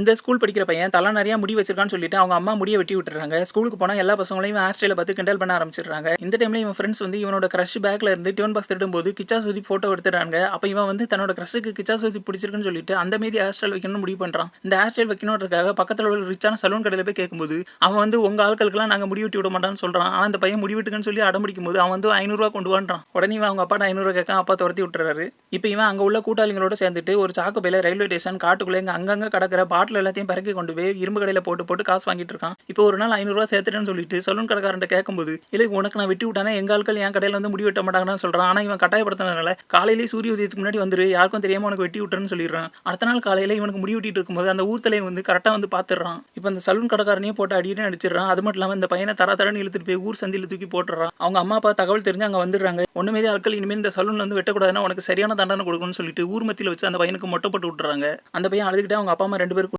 இந்த ஸ்கூல் படிக்கிற பையன் தலை நிறையா முடி வச்சிருக்கான்னு சொல்லிட்டு அவங்க அம்மா முடிய வெட்டி விட்டுறாங்க. ஸ்கூலுக்கு போனால் எல்லா பசங்களையும் ஹேர் ஸ்டைல பார்த்து கிண்டல் பண்ண ஆரம்பிச்சிடுறாங்க. இந்த டைம்ல இவன் ஃப்ரெண்ட்ஸ் வந்து இவனோட க்ரஷ் பேக்ல இருந்து டியூன் பாக்ஸ் திருடும் போது கிச்சா சுதி போட்டோ எடுத்துறாங்க அப்போ இவன் வந்து தன்னோட க்ரஷுக்கு கிச்சா சுதி பிடிச்சிருக்குன்னு சொல்லிட்டு அந்த மீதி ஹேர் ஸ்டைல் வைக்கணும்னு முடிவு பண்ணுறான் இந்த ஹேர் ஸ்டைல் வைக்கணுன்றதுக்காக பக்கத்தில் உள்ள ரிச்சான சலூன் கடையில் போய் கேட்கும்போது அவன் வந்து உங்க ஆட்களுக்குலாம் நாங்கள் முடி வெட்டி விட மாட்டான்னு சொல்றான். ஆனால் அந்த பையன் முடிவெட்டுக்குன்னு சொல்லி அடம் பிடிக்கும் போது அவன் வந்து ஐநூறுரூவா கொண்டு வான்றான். உடனே இவன் அவங்க அப்பா ஐநூறுரூவா கேட்க அப்பா துரத்தி விட்டுறாரு. இப்போ இவன் அங்கே உள்ள கூட்டாளிகளோட சேர்ந்துட்டு ஒரு சாக்கு பையில ரயில்வே ஸ்டேஷன் காட்டுக்குள்ளே அங்கங்கே கடக்கிற கிடக்கிற பாட்டில் எல்லாத்தையும் பிறக்கி கொண்டு போய் இரும்பு கடையில போட்டு போட்டு காசு வாங்கிட்டு இருக்கான். இப்போ ஒரு நாள் ஐநூறுரூவா சேர்த்துட்டேன்னு சொல்லிட்டு சலூன் கடைக்காரன் கேட்கும்போது இல்லை உனக்கு நான் விட்டு விட்டானே எங்க ஆட்கள் என் கடையில வந்து முடி வெட்ட மாட்டாங்கன்னு சொல்றான். ஆனா இவன் கட்டாயப்படுத்தினால காலையிலேயே சூரிய உதயத்துக்கு முன்னாடி வந்துரு யாருக்கும் தெரியாம உனக்கு வெட்டி விட்டுறேன்னு சொல்லிடுறான். அடுத்த நாள் காலையில இவனுக்கு முடி வெட்டிட்டு இருக்கும்போது அந்த ஊர் தலையை வந்து கரெக்டா வந்து பார்த்துடுறான். இப்போ அந்த சலூன் கடைக்காரனையும் போட்டு அடிக்கடி அடிச்சிடறான். அது மட்டும் இல்லாம இந்த பையனை தர தரன்னு இழுத்துட்டு போய் ஊர் சந்தியில தூக்கி போட்டுறான் அவங்க அம்மா அப்பா தகவல் தெரிஞ்சு அங்க வந்துடுறாங்க. ஒன்றுமே ஆட்கள் இனிமேல் இந்த சலூன்ல வந்து வெட்டக்கூடாதுன்னா உனக்கு சரியான தண்டனை கொடுக்கணும்னு சொல்லிட்டு ஊர் மத்தியில் வச்சு அந்த பையனுக்கு மொட்டை போட்டு விட்டுறாங்க. அந்த பையன் அழுதுகிட்டே அவங்க அப்பா அம்மா ரெண்டு பேரும்